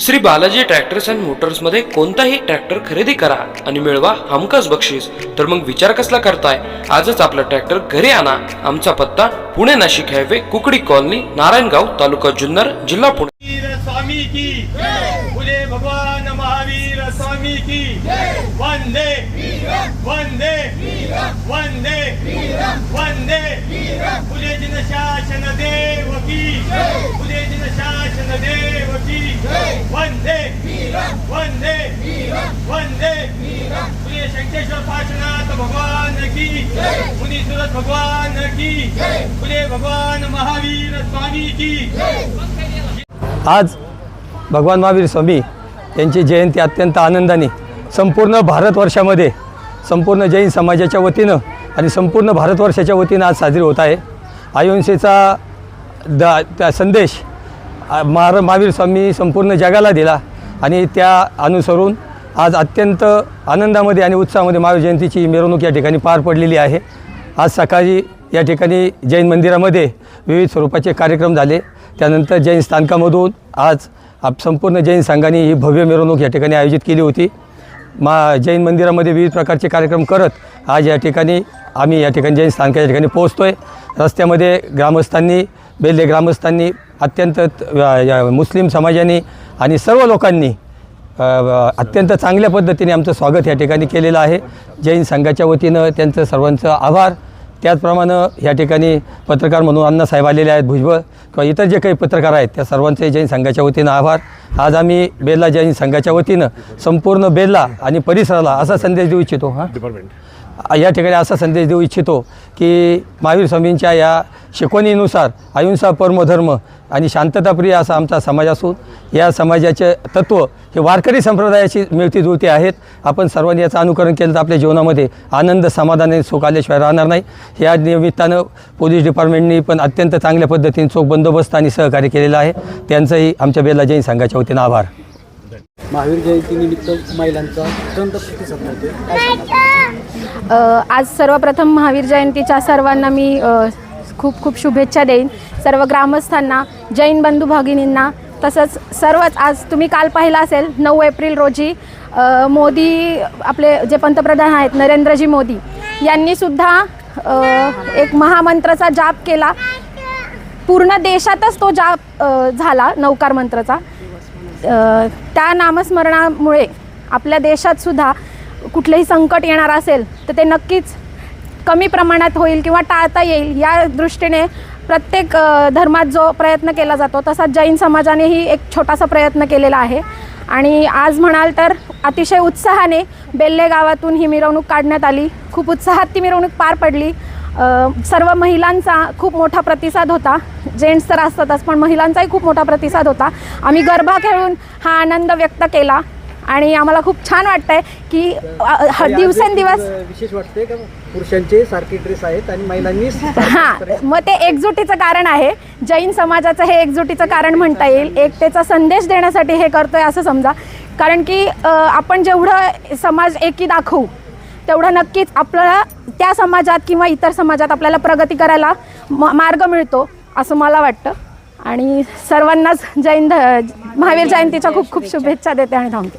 Shri Balaji tractors and मोटर्समध्ये कोणताही tractor खरेदी करा आणि मिळवा हमखास बक्षीस. तर मग विचार कसला करताय? आजच आपला ट्रॅक्टर घरी आणा. आमचा पत्ता पुणे नाशिक हायवे कुकडी कॉलनी नारायणगाव तालुका जुन्नर जिल्हा पुणे. स्वामी की फुले भगवान महावीर स्वामी की वंदे. वंदे. वंदे. वंदे. फुले जिन शासन देव की फुले जिन शासन देव की वंदे वंदे वंदे फुले शंकेश्वर पार्श्वनाथ भगवान की। मुनी सुरत भगवान की। फुले भगवान महावीर स्वामी की। आज भगवान महावीर स्वामी यांची जयंती अत्यंत आनंदाने संपूर्ण भारतवर्षामध्ये संपूर्ण जैन समाजाच्या वतीनं आणि संपूर्ण भारतवर्षाच्या वतीनं आज साजरी होत आहे. अहिंसेचा द त्या संदेश महार महावीर स्वामी संपूर्ण जगाला दिला आणि त्या अनुसरून आज अत्यंत आनंदामध्ये आणि उत्साहामध्ये महावीर जयंतीची मिरवणूक या ठिकाणी पार पडलेली आहे. आज सकाळी या ठिकाणी जैन मंदिरामध्ये विविध स्वरूपाचे कार्यक्रम झाले. त्यानंतर जैन स्थानकामधून आज आप संपूर्ण जैन संघाने ही भव्य मिरवणूक या ठिकाणी आयोजित केली होती. मा जैन मंदिरामध्ये विविध प्रकारचे कार्यक्रम करत आज या ठिकाणी आम्ही या ठिकाणी जैन स्थानकाच्या ठिकाणी पोहोचतो आहे रस्त्यामध्ये ग्रामस्थांनी बेल्ले ग्रामस्थांनी अत्यंत त- या मुस्लिम समाजाने आणि सर्व लोकांनी अत्यंत चांगल्या पद्धतीने आमचं स्वागत या ठिकाणी केलेलं आहे. जैन संघाच्या वतीनं त्यांचं सर्वांचं आभार. त्याचप्रमाणे या ठिकाणी पत्रकार म्हणून अण्णासाहेब आलेले आहेत भुजबळ किंवा इतर जे काही पत्रकार आहेत त्या सर्वांचे जैन संघाच्या वतीनं आभार. आज आम्ही बेल्ला जैन संघाच्या वतीनं संपूर्ण बेल्ला आणि परिसराला असा संदेश देऊ इच्छितो हां. या ठिकाणी असा संदेश देऊ इच्छितो की महावीर स्वामींच्या या शिकवणीनुसार अहिंसा परमधर्म आणि शांतताप्रिय असा आमचा समाज असून या समाजाचे तत्त्व हे वारकरी संप्रदायाची मिळती जुळती आहेत. आपण सर्वांनी याचं अनुकरण केलं तर आपल्या जीवनामध्ये आनंद समाधान आणि सुख आल्याशिवाय राहणार नाही. या निमित्तानं पोलीस डिपार्टमेंटनी पण अत्यंत चांगल्या पद्धतीने चोख बंदोबस्त आणि सहकार्य केलेलं आहे. त्यांचंही आमच्या बेला जैन संघाच्या वतीनं आभार. महावीर जयंतीनिमित्त महिलांचा आज सर्वप्रथम महावीर जयंतीच्या सर्वांना मी खूप खूप शुभेच्छा देईन. सर्व ग्रामस्थांना जैन बंधू भगिनींना तसंच सर्वच आज तुम्ही काल पाहिलं असेल नऊ एप्रिल रोजी मोदी आपले जे पंतप्रधान आहेत नरेंद्रजी मोदी यांनीसुद्धा एक महामंत्राचा जाप केला. पूर्ण देशातच तो जाप झाला नौकार मंत्राचा. त्या नामस्मरणामुळे आपल्या देशात सुद्धा कुठलंही संकट येणार असेल तर ते नक्कीच कमी प्रमाणात होईल किंवा टाळता येईल या दृष्टीने प्रत्येक धर्मात जो प्रयत्न केला जातो तसाच जैन समाजानेही एक छोटासा प्रयत्न केलेला आहे. आणि आज म्हणाल तर अतिशय उत्साहाने बेल्ले गावातून ही मिरवणूक काढण्यात आली. खूप उत्साहात ती मिरवणूक पार पडली. सर्व महिलांचा खूप मोठा प्रतिसाद होता. जेंट्स तर असतातच पण महिलांचाही खूप मोठा प्रतिसाद होता. आम्ही गरबा खेळून हा आनंद व्यक्त केला. आणि आम्हाला खूप छान वाटतंय की दिवसेंदिवस विशेष वाटते का पुरुषांचे सारखे ड्रेस आहेत आणि महिलांनी हां मग ते एकजुटीचं कारण आहे. जैन समाजाचं हे एकजुटीचं कारण म्हणता येईल. एकतेचा संदेश देण्यासाठी हे करतोय असं समजा. कारण की अ, आपण जेवढं समाज एकी दाखवू तेवढं नक्कीच आपल्याला त्या समाजात किंवा इतर समाजात आपल्याला प्रगती करायला म मार्ग मिळतो असं मला वाटतं. आणि सर्वांनाच जैन ध महावीर जयंतीच्या खूप खूप शुभेच्छा देते आणि थांबते.